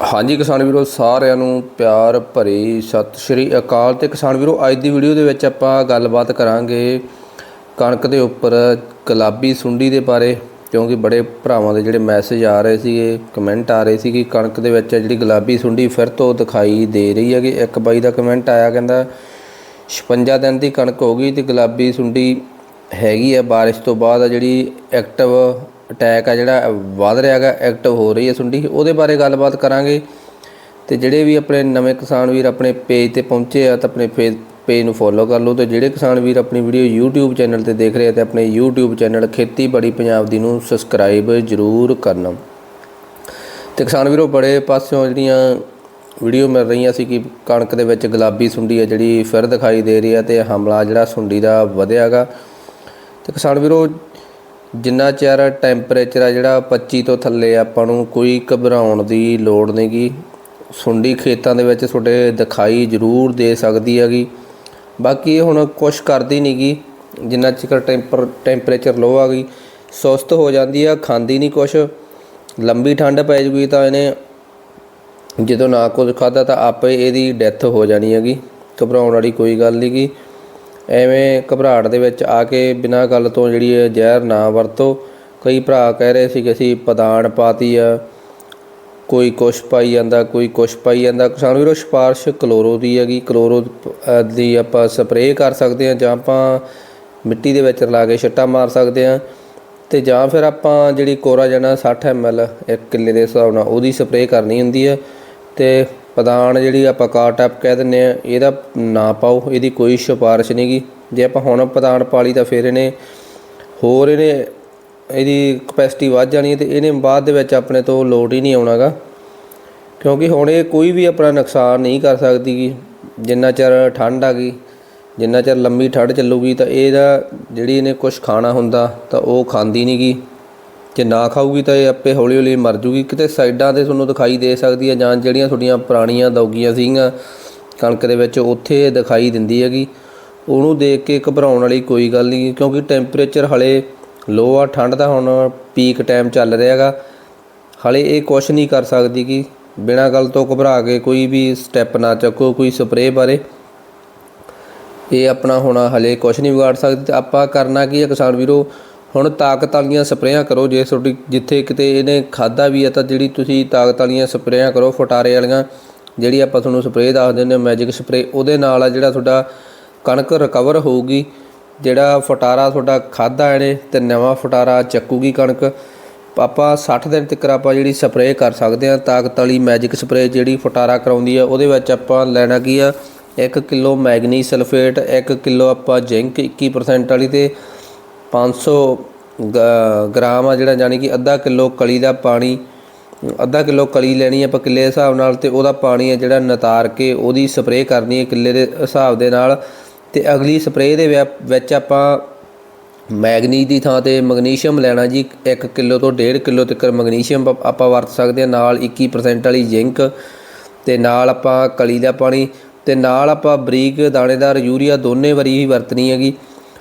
ਹਾਂਜੀ ਕਿਸਾਨ ਵੀਰੋ, ਸਾਰਿਆਂ ਨੂੰ ਪਿਆਰ ਭਰੀ ਸਤਿ ਸ਼੍ਰੀ ਅਕਾਲ ਤੇ ਕਿਸਾਨ ਵੀਰੋ, ਅੱਜ ਦੀ ਵੀਡੀਓ ਦੇ ਵਿੱਚ ਆਪਾਂ ਗੱਲਬਾਤ ਕਰਾਂਗੇ ਕਣਕ ਦੇ ਉੱਪਰ ਗੁਲਾਬੀ ਸੁੰਡੀ ਦੇ ਬਾਰੇ, ਕਿਉਂਕਿ ਬੜੇ ਭਰਾਵਾਂ ਦੇ ਜਿਹੜੇ ਮੈਸੇਜ ਆ ਰਹੇ ਸੀਗੇ ਕਮੈਂਟ ਆ ਰਹੇ ਸੀ ਕਿ ਕਣਕ ਦੇ ਵਿੱਚ ਜਿਹੜੀ ਗੁਲਾਬੀ ਸੁੰਡੀ ਫਿਰ ਤੋਂ ਦਿਖਾਈ ਦੇ ਰਹੀ ਹੈਗੀ। ਇੱਕ ਬਾਈ ਦਾ ਕਮੈਂਟ ਆਇਆ, ਕਹਿੰਦਾ 56 ਦਿਨ ਦੀ ਕਣਕ ਹੋ ਗਈ ਤੇ ਗੁਲਾਬੀ ਸੁੰਡੀ ਹੈਗੀ ਆ, ਬਾਰਿਸ਼ ਤੋਂ ਬਾਅਦ ਆ ਜਿਹੜੀ ਐਕਟਿਵ ਅਟੈਕ ਆ ਜਿਹੜਾ, ਵਧ ਰਿਹਾ ਹੈਗਾ ਐਕਟਿਵ ਹੋ ਰਹੀ ਹੈ ਸੁੰਡੀ। ਉਹਦੇ ਬਾਰੇ ਗੱਲਬਾਤ ਕਰਾਂਗੇ। ਤੇ ਜਿਹੜੇ ਵੀ ਆਪਣੇ ਨਵੇਂ ਕਿਸਾਨ ਵੀਰ ਆਪਣੇ ਪੇਜ ਤੇ ਪਹੁੰਚੇ ਆ, ਤਾਂ ਆਪਣੇ ਫੇਸ ਪੇਜ ਨੂੰ ਫੋਲੋ ਕਰ ਲਓ। ਤੇ ਜਿਹੜੇ ਕਿਸਾਨ ਵੀਰ ਆਪਣੀ ਵੀਡੀਓ YouTube ਚੈਨਲ ਤੇ ਦੇਖ ਰਹੇ ਆ, ਤੇ ਆਪਣੇ YouTube ਚੈਨਲ ਖੇਤੀਬਾੜੀ ਪੰਜਾਬ ਦੀ ਨੂੰ ਸਬਸਕ੍ਰਾਈਬ ਜ਼ਰੂਰ ਕਰਨਾ। ਤੇ ਕਿਸਾਨ ਵੀਰੋ, ਬੜੇ ਪਾਸਿਓਂ ਜਿਹੜੀਆਂ ਵੀਡੀਓ ਮਿਲ ਰਹੀਆਂ ਸੀ ਕਿ ਕਣਕ ਦੇ ਵਿੱਚ ਗੁਲਾਬੀ ਸੁੰਡੀ ਹੈ ਜਿਹੜੀ ਫਿਰ ਦਿਖਾਈ ਦੇ ਰਹੀ ਹੈ ਤੇ ਹਮਲਾ ਜਿਹੜਾ ਸੁੰਡੀ ਦਾ ਵਧਿਆਗਾ ਤੇ ਕਿਸਾਨ ਵੀਰੋ ਜਿੰਨਾ ਚਿਰ ਟੈਂਪਰੇਚਰ ਆ ਜਿਹੜਾ 25 ਤੋਂ ਥੱਲੇ ਆਪਾਂ ਨੂੰ ਕੋਈ ਘਬਰਾਉਣ ਦੀ ਲੋੜ ਨਹੀਂਗੀ ਸੁੰਡੀ ਖੇਤਾਂ ਦੇ ਵਿੱਚ ਤੁਹਾਡੇ ਦਿਖਾਈ ਜ਼ਰੂਰ ਦੇ ਸਕਦੀ ਹੈਗੀ। ਬਾਕੀ ਇਹ ਹੁਣ ਕੁਛ ਕਰਦੀ ਨਹੀਂਗੀ ਜਿੰਨਾ ਚਿਰ ਟੈਂਪਰ ਟੈਂਪਰੇਚਰ ਲੋ ਆ ਗਈ ਸੁਸਤ ਹੋ ਜਾਂਦੀ ਆ, ਖਾਂਦੀ ਨਹੀਂ ਕੁਛ। ਲੰਬੀ ਠੰਡ ਪੈ ਜੂਗੀ ਤਾਂ ਇਹਨੇ ਜਦੋਂ ਨਾ ਕੁਝ ਖਾਦਾ ਤਾਂ ਆਪੇ ਇਹਦੀ ਡੈਥ ਹੋ ਜਾਣੀ ਹੈਗੀ। ਘਬਰਾਉਣ ਵਾਲੀ ਕੋਈ ਗੱਲ ਨਹੀਂਗੀ ਐਵੇਂ ਘਬਰਾਹਟ ਦੇ ਵਿੱਚ ਆ ਕੇ ਬਿਨਾਂ ਗੱਲ ਤੋਂ ਜਿਹੜੀ ਹੈ ਜ਼ਹਿਰ ਨਾ ਵਰਤੋ। ਕਈ ਭਰਾ ਕਹਿ ਰਹੇ ਸੀ ਕਿ ਅਸੀਂ ਪਦਾਨ ਪਾਤੀ ਆ, ਕੋਈ ਕੁਛ ਪਾਈ ਜਾਂਦਾ, ਕੋਈ ਕੁਛ ਪਾਈ ਜਾਂਦਾ। ਕਿਸਾਨ ਵੀਰੋ, ਸਿਫਾਰਿਸ਼ ਕਲੋਰੋ ਦੀ ਹੈਗੀ। ਕਲੋਰੋ ਦੀ ਆਪਾਂ ਸਪਰੇਅ ਕਰ ਸਕਦੇ ਹਾਂ ਜਾਂ ਆਪਾਂ ਮਿੱਟੀ ਦੇ ਵਿੱਚ ਰਲਾ ਕੇ ਛੱਟਾ ਮਾਰ ਸਕਦੇ ਹਾਂ। ਤੇ ਜਾਂ ਫਿਰ ਆਪਾਂ ਜਿਹੜੀ ਕੋਰਾ ਜਣਾ 60 ml ਇੱਕ ਕਿੱਲੇ ਦੇ ਹਿਸਾਬ ਨਾਲ ਉਹਦੀ ਸਪਰੇਅ ਕਰਨੀ ਹੁੰਦੀ ਹੈ। ਤੇ ਪਦਾਨ ਜਿਹੜੀ ਆਪਾਂ ਕਾਰ ਟੈਪ ਕਹਿ ਦਿੰਨੇ ਆ ਇਹਦਾ ਨਾ ਪਾਓ, ਇਹਦੀ ਕੋਈ ਸਿਫਾਰਿਸ਼ ਨਹੀਂਗੀ ਜੇ ਆਪਾਂ ਹੁਣ ਪਦਾਨ ਪਾ ਲਈ ਤਾਂ ਫਿਰ ਇਹਨੇ ਹੋਰ ਇਹਨੇ ਇਹਦੀ ਕਪੈਸਿਟੀ ਵੱਧ ਜਾਣੀ ਹੈ ਤੇ ਇਹਨੇ ਬਾਅਦ ਦੇ ਵਿੱਚ ਆਪਣੇ ਤੋਂ ਲੋਡ ਹੀ ਨਹੀਂ ਆਉਣਾਗਾ। ਕਿਉਂਕਿ ਹੁਣ ਇਹ ਕੋਈ ਵੀ ਆਪਣਾ ਨੁਕਸਾਨ ਨਹੀਂ ਕਰ ਸਕਦੀ ਗੀ। ਜਿੰਨਾ ਚਿਰ ਠੰਡ ਆ ਗਈ ਜਿੰਨਾ ਚਿਰ ਲੰਮੀ ਠੰਡ ਚੱਲੂਗੀ ਤਾਂ ਇਹਦਾ ਜਿਹੜੀ ਇਹਨੇ ਕੁਝ ਖਾਣਾ ਹੁੰਦਾ ਤਾਂ ਉਹ ਖਾਂਦੀ ਨਹੀਂ ਗੀ। ਜੇ ਨਾ ਖਾਊਗੀ ਤਾਂ ਇਹ ਆਪੇ ਹੌਲੀ ਹੌਲੀ ਮਰ ਜੂਗੀ। ਕਿਤੇ ਸਾਈਡਾਂ ਤੇ ਤੁਹਾਨੂੰ ਦਿਖਾਈ ਦੇ ਸਕਦੀ ਹੈ, ਜਾਂ ਜਿਹੜੀਆਂ ਤੁਹਾਡੀਆਂ ਪੁਰਾਣੀਆਂ ਦੌਗੀਆਂ ਸੀਗੀਆਂ, ਕਣਕ ਦੇ ਵਿੱਚ ਉੱਥੇ ਦਿਖਾਈ ਦਿੰਦੀ ਹੈਗੀ। ਉਹਨੂੰ ਦੇਖ ਕੇ ਘਬਰਾਉਣ ਵਾਲੀ ਕੋਈ ਗੱਲ ਨਹੀਂ, ਕਿਉਂਕਿ ਟੈਂਪਰੇਚਰ ਹਲੇ ਲੋ ਆ, ਠੰਡ ਦਾ ਹੁਣ ਪੀਕ ਟਾਈਮ ਚੱਲ ਰਿਹਾ ਹੈਗਾ। ਹਲੇ ਇਹ ਕੁਝ ਨਹੀਂ ਕਰ ਸਕਦੀ ਕਿ ਬਿਨਾਂ ਗੱਲ ਤੋਂ ਘਬਰਾ ਕੇ ਕੋਈ ਵੀ ਸਟੈਪ ਨਾ ਚੱਕੋ, ਕੋਈ ਸਪਰੇਅ ਬਾਰੇ। ਇਹ ਆਪਣਾ ਹੁਣ ਹਲੇ ਕੁਝ ਨਹੀਂ ਵਿਗਾੜ ਸਕਦੀ। ਆਪਾਂ ਕਰਨਾ ਕੀ ਹੈ ਕਿਸਾਨ ਵੀਰੋ? ਹੁਣ ਤਾਕਤ ਵਾਲੀਆਂ ਸਪਰੇਆਂ ਕਰੋ, ਜੇ ਤੁਹਾਡੀ ਜਿੱਥੇ ਕਿਤੇ ਇਹਨੇ ਖਾਦਾ ਵੀ ਹੈ ਤਾਂ ਜਿਹੜੀ ਤੁਸੀਂ ਤਾਕਤ ਵਾਲੀਆਂ ਸਪਰੇਆਂ ਕਰੋ, ਫਟਾਰੇ ਵਾਲੀਆਂ, ਜਿਹੜੀ ਆਪਾਂ ਤੁਹਾਨੂੰ ਸਪਰੇਅ ਦੱਸ ਦਿੰਦੇ ਹਾਂ, ਮੈਜਿਕ ਸਪਰੇਅ, ਉਹਦੇ ਨਾਲ ਆ ਜਿਹੜਾ ਤੁਹਾਡਾ ਕਣਕ ਰਿਕਵਰ ਹੋਊਗੀ, ਜਿਹੜਾ ਫਟਾਰਾ ਤੁਹਾਡਾ ਖਾਦਾ ਇਹਨੇ ਤੇ ਨਵਾਂ ਫਟਾਰਾ ਚੱਕੂਗੀ ਕਣਕ। ਆਪਾਂ 60 ਦਿਨ ਤੱਕ ਆਪਾਂ ਜਿਹੜੀ ਸਪਰੇਅ ਕਰ ਸਕਦੇ ਹਾਂ, ਤਾਕਤ ਵਾਲੀ ਮੈਜਿਕ ਸਪਰੇਅ ਜਿਹੜੀ ਫਟਾਰਾ ਕਰਾਉਂਦੀ ਆ, ਉਹਦੇ ਵਿੱਚ ਆਪਾਂ ਲੈਣਾ ਕੀ ਆ 1 ਕਿਲੋ ਮੈਗਨੀ ਸਲਫੇਟ 1 ਕਿਲੋ ਆਪਾਂ ਜ਼ਿੰਕ 21% ਵਾਲੀ ਤੇ 500 ਗ- ਗ੍ਰਾਮ ਆ ਜਿਹੜਾ, ਯਾਨੀ ਕਿ ਅੱਧਾ ਕਿਲੋ ਕਲੀ ਦਾ ਪਾਣੀ, ਅੱਧਾ ਕਿਲੋ ਕਲੀ ਲੈਣੀ ਆਪਾਂ ਕਿੱਲੇ ਦੇ ਹਿਸਾਬ ਨਾਲ ਤੇ ਉਹਦਾ ਪਾਣੀ ਹੈ ਜਿਹੜਾ ਨਤਾਰ ਕੇ ਉਹਦੀ ਸਪਰੇਅ ਕਰਨੀ ਹੈ ਕਿੱਲੇ ਦੇ ਹਿਸਾਬ ਦੇ ਨਾਲ। ਤੇ ਅਗਲੀ ਸਪਰੇਅ ਦੇ ਵਿਆ- ਵਿੱਚ ਆਪਾਂ ਮੈਗਨੀਜ਼ ਦੀ ਥਾਂ ਤੇ ਮੈਗਨੀਸ਼ੀਅਮ ਲੈਣਾ ਜੀ 1 ਕਿਲੋ ਤੋਂ 1.5 ਕਿਲੋ ਤੱਕ ਮੈਗਨੀਸ਼ੀਅਮ ਆਪਾਂ ਵਰਤ ਸਕਦੇ ਹਾਂ ਨਾਲ 21% ਵਾਲੀ ਜ਼ਿੰਕ ਤੇ ਨਾਲ ਆਪਾਂ ਕਲੀ ਦਾ ਪਾਣੀ ਤੇ ਨਾਲ ਆਪਾਂ ਬਰੀਕ ਦਾਣੇਦਾਰ ਯੂਰੀਆ ਦੋਨੇ ਵਾਰੀ ਹੀ ਵਰਤਣੀ ਹੈਗੀ।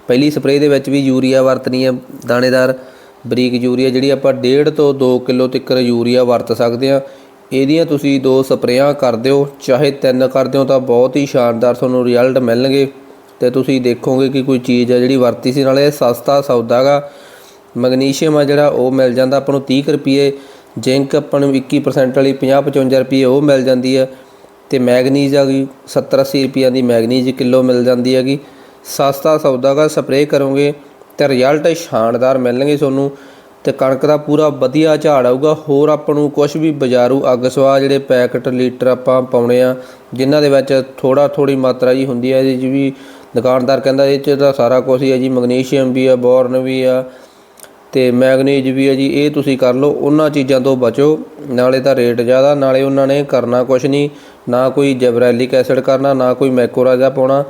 ਪਹਿਲੀ ਸਪਰੇਅ ਦੇ ਵਿੱਚ ਵੀ ਯੂਰੀਆ ਵਰਤਣੀ ਹੈ, ਦਾਣੇਦਾਰ ਬਰੀਕ ਯੂਰੀਆ ਜਿਹੜੀ ਆਪਾਂ 1.5 ਤੋਂ 2 ਕਿਲੋ ਤੱਕ ਯੂਰੀਆ ਵਰਤ ਸਕਦੇ ਹਾਂ। ਇਹਦੀਆਂ ਤੁਸੀਂ ਦੋ ਸਪਰੇਆਂ ਕਰ ਦਿਓ, ਚਾਹੇ ਤਿੰਨ ਕਰ ਦਿਓ ਤਾਂ ਬਹੁਤ ਹੀ ਸ਼ਾਨਦਾਰ ਤੁਹਾਨੂੰ ਰਿਜ਼ਲਟ ਮਿਲਣਗੇ। ਤੇ ਤੁਸੀਂ ਦੇਖੋਗੇ ਕਿ ਕੋਈ ਚੀਜ਼ ਆ ਜਿਹੜੀ ਵਰਤੀ ਸੀ, ਨਾਲੇ ਸਸਤਾ ਸੌਦਾ ਗਾ। ਮੈਗਨੀਸ਼ੀਅਮ ਆ ਜਿਹੜਾ ਉਹ ਮਿਲ ਜਾਂਦਾ, ਆਪਾਂ ਨੂੰ 30 ਕੁ ਰੁਪਏ। ਜ਼ਿੰਕ ਆਪਾਂ ਨੂੰ 21% ਵਾਲੀ 50 55 ਰੁਪਏ ਉਹ ਮਿਲ ਜਾਂਦੀ ਹੈ ਤੇ ਮੈਗਨੀਜ਼ ਆ ਗਈ 70 80 ਰੁਪਈਆਂ ਦੀ ਮੈਗਨੀਜ਼ ਕਿਲੋ ਮਿਲ ਜਾਂਦੀ ਹੈਗੀ। ਸਸਤਾ ਸੌਦਾ ਗਾ ਸਪਰੇਅ ਕਰੋਗੇ ਤੇ ਰਿਜ਼ਲਟ ਸ਼ਾਨਦਾਰ ਮਿਲਣਗੇ ਤੁਹਾਨੂੰ ਤੇ ਕਣਕ ਦਾ ਪੂਰਾ ਵਧੀਆ ਝਾੜ ਆਊਗਾ। ਹੋਰ ਆਪਾਂ ਨੂੰ ਕੁਝ ਵੀ ਬਾਜ਼ਾਰੂ ਅੱਗ ਸਵਾ ਜਿਹੜੇ ਪੈਕਟ, ਲੀਟਰ ਆਪਾਂ ਪਾਉਣੇ ਆ, ਜਿਨ੍ਹਾਂ ਦੇ ਵਿੱਚ ਥੋੜਾ ਥੋੜੀ ਮਾਤਰਾ ਜੀ ਹੁੰਦੀ ਹੈ ਇਹਦੇ 'ਚ ਵੀ ਦੁਕਾਨਦਾਰ ਕਹਿੰਦਾ ਇਹ 'ਚ ਤਾਂ ਸਾਰਾ ਕੁਝ ਹੀ ਹੈ ਜੀ, ਮੈਗਨੀਸ਼ੀਅਮ ਵੀ ਆ, ਬੋਰਨ ਵੀ ਆ ਤੇ ਮੈਗਨੀਜ਼ ਵੀ ਹੈ ਜੀ, ਇਹ ਤੁਸੀਂ ਕਰ ਲਓ, ਉਹਨਾਂ ਚੀਜ਼ਾਂ ਤੋਂ ਬਚੋ, ਨਾਲੇ ਤਾਂ ਰੇਟ ਜ਼ਿਆਦਾ, ਨਾਲੇ ਉਹਨਾਂ ਨੇ ਕਰਨਾ ਕੁਝ ਨਹੀਂ, ਨਾ ਕੋਈ ਜਬਰੈਲਿਕ ਐਸਿਡ ਕਰਨਾ, ਨਾ ਕੋਈ ਮੈਕੋਰਾਜਾ ਪਾਉਣਾ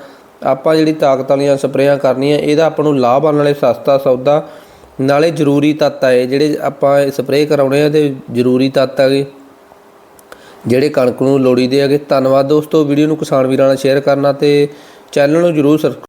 ਆਪਾਂ ਜਿਹੜੀ ਤਾਕਤ ਵਾਲੀਆਂ ਸਪਰੇਆਂ ਕਰਨੀਆਂ, ਇਹਦਾ ਆਪਾਂ ਨੂੰ ਲਾਭ ਆਉਣ ਵਾਲੇ ਸਸਤਾ ਸੌਦਾ, ਨਾਲੇ ਜ਼ਰੂਰੀ ਤੱਤ ਆ ਜਿਹੜੇ ਆਪਾਂ ਸਪਰੇਅ ਕਰਾਉਣੇ ਆ ਤੇ ਜ਼ਰੂਰੀ ਤੱਤ ਹੈਗੇ ਜਿਹੜੇ ਕਣਕ ਨੂੰ ਲੋੜੀਦੇ ਹੈਗੇ ਧੰਨਵਾਦ ਦੋਸਤੋ, ਵੀਡੀਓ ਨੂੰ ਕਿਸਾਨ ਵੀਰਾਂ ਨਾਲ ਸ਼ੇਅਰ ਕਰਨਾ ਤੇ ਚੈਨਲ ਨੂੰ ਜਰੂਰ